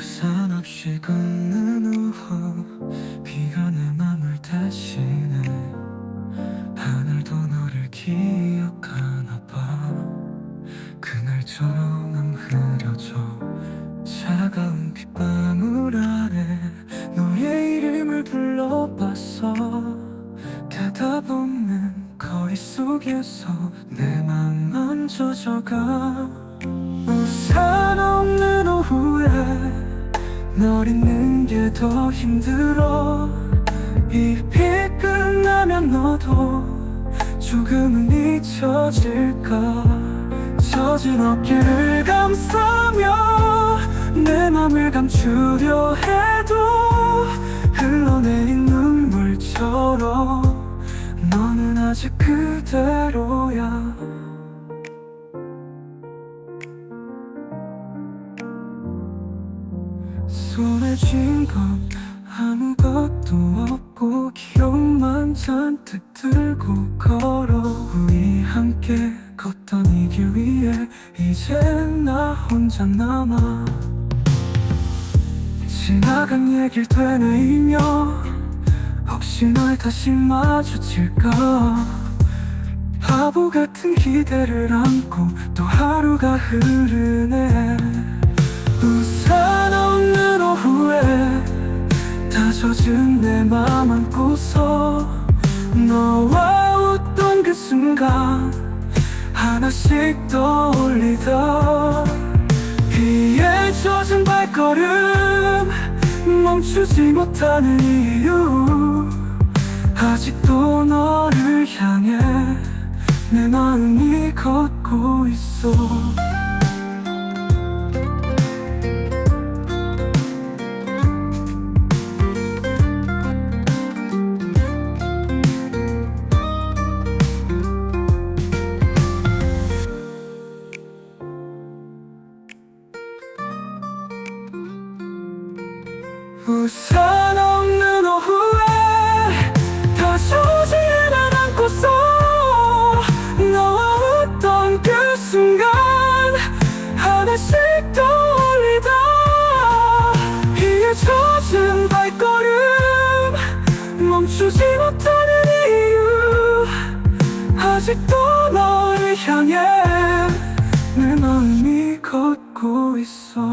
우산 없이 걷는 오후 비가 내 맘을 대신해. 하늘도 너를 기억하나 봐. 그날처럼 흐려져 차가운 빗방울 아래 너의 이름을 불러봤어. 대답 없는 거리 속에서 내 맘만 젖어가 더 힘들어. 이비 끝나면 너도 조금은 잊혀질까? 젖은 어깨를 감싸며 내 맘을 감추려 해도 흘러내린 눈물처럼 너는 아직 그대로야 손에 쥔 건 아무것도 없고 기억만 잔뜩 들고 걸어. 우리 함께 걷던 이 길 위에 이제 나 혼자 남아. 지나간 얘길 되뇌이며 혹시 널 다시 마주칠까? 바보 같은 기대를 안고 또 하루가 흐르네. 오후에 다 젖은 내 맘 안고서 너와 웃던 그 순간 하나씩 떠올리다. 비에 젖은 발걸음 멈추지 못하는 이유 아직도 너를 향해 내 마음이 걷고 있어 우산 없는 오후에 다 소중한 안고서 너와 웃던 그 순간 하나씩 떠올리다 비에 젖은 발걸음 멈추지 못하는 이유 아직도 너를 향해 내 마음이 걷고 있어.